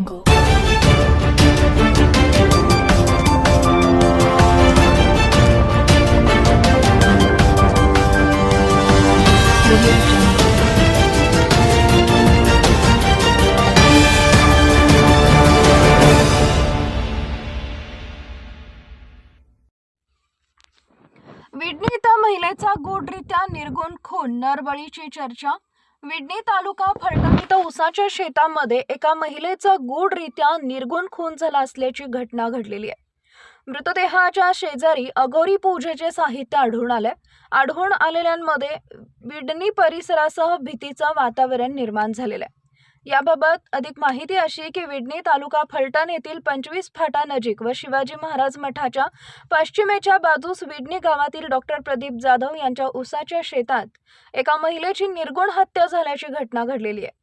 Jungle. Vidani महिलेचा गूढरित्या निर्गुण खून नरबळीची चर्चा विडणी तालुका फलटण इथं उसाच्या शेतामध्ये एका महिलेचा गूढरित्या निर्गुण खून झाला असल्याची घटना घडलेली आहे. मृतदेहाच्या शेजारी अघोरी पूजेचे साहित्य आढळून आले आढळून आलेल्यांमध्ये विडणी परिसरासह भीतीचं वातावरण निर्माण झालेलं आहे. याबाबत अधिक माहिती अशी की विडणी तालुका फलटण येथील पंचवीस फाटा नजीक व शिवाजी महाराज मठाच्या पश्चिमेच्या बाजूस विडणी गावातील डॉक्टर प्रदीप जाधव यांच्या उसाच्या शेतात एका महिलेची निर्गुण हत्या झाल्याची घटना घडलेली आहे.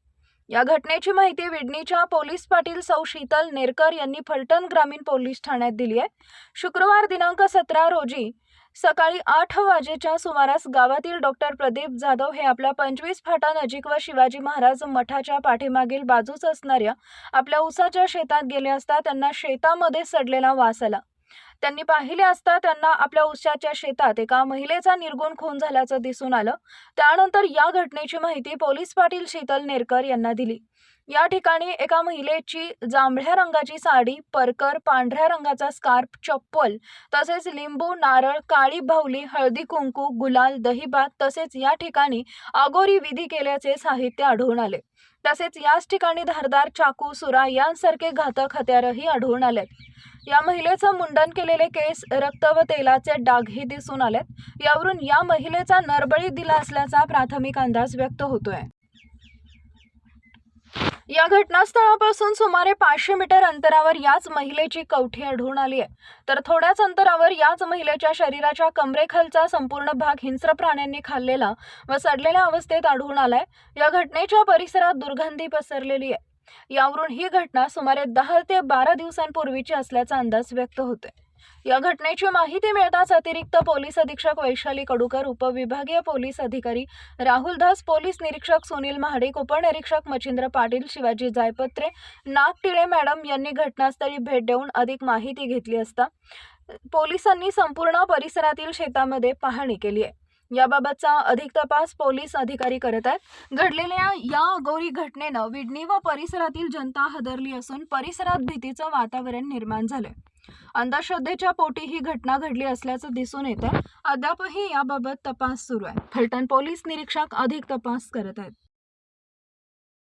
या घटनेची माहिती विडणीच्या पोलीस पाटील सौ शीतल नेरकर यांनी फलटण ग्रामीण पोलीस ठाण्यात दिली आहे. शुक्रवार दिनांक सतरा रोजी सकाळी आठ वाजेच्या सुमारास गावातील डॉक्टर प्रदीप जाधव हे आपल्या पंचवीस फाटा नजीक व शिवाजी महाराज मठाच्या पाठीमागील बाजूच असणाऱ्या आपल्या उसाच्या शेतात गेले असता त्यांना शेतामध्ये सडलेला वास आला. त्यांनी पाहिले असता त्यांना आपल्या उसाच्या शेतात एका महिलेचा निर्गुण खून झाल्याचं दिसून आलं. त्यानंतर या घटनेची माहिती पोलीस पाटील शीतल नेरकर यांना दिली. या ठिकाणी एका महिलेची जांभळ्या रंगाची साडी परकर पांढऱ्या रंगाचा स्कार्फ चप्पल तसेच लिंबू नारळ काळी बाहुली हळदी कुंकू गुलाल दहीभात तसेच या ठिकाणी आगोरी विधी केल्याचे साहित्य आढळून आले. तसेच याच ठिकाणी धारदार चाकू सुरा यांसारखे घातक हत्यारही आढळून आले या महिलेचं मुंडन केलेले केस रक्त व तेलाचे डागही दिसून आलेत. यावरून या महिलेचा नरबळी दिला असल्याचा प्राथमिक अंदाज व्यक्त होतोय. या घटनास्थळापासून सुमारे पाचशे मीटर अंतरावर याच महिलेची कवठी आढळून आली आहे. तर थोड्याच अंतरावर याच महिलेच्या शरीराच्या कमरेखालचा संपूर्ण भाग हिंस्र प्राण्यांनी खाल्लेला व सडलेल्या अवस्थेत आढळून आलाय. या घटनेच्या परिसरात दुर्गंधी पसरलेली आहे. यावरून ही घटना सुमारे दहा ते बारा दिवसांपूर्वीची असल्याचा अंदाज व्यक्त होतोय. या घटनेची माहिती मिळताच अतिरिक्त पोलीस अधीक्षक वैशाली कडूकर उपविभागीय पोलीस अधिकारी राहुल दास पोलीस निरीक्षक सुनील महाडिक उपनिरीक्षक मच्छिंद्र पाटील शिवाजी जायपत्रे नागटिळे मॅडम यांनी घटनास्थळी भेट देऊन अधिक माहिती घेतली असता पोलिसांनी संपूर्ण परिसरातील शेतामध्ये पाहणी केली आहे. याबाबतचा अधिक तपास पोलीस अधिकारी करत आहेत. घडलेल्या या अगोरी घटनेनं विडणी व परिसरातील जनता हादरली असून परिसरात भीतीचं वातावरण निर्माण झालंय. अंधश्रद्धेच्या पोटी ही घटना घडली असल्याचं दिसून येतं अद्यापही याबाबत तपास सुरू आहे. फलटण पोलीस निरीक्षक अधिक तपास करत आहेत.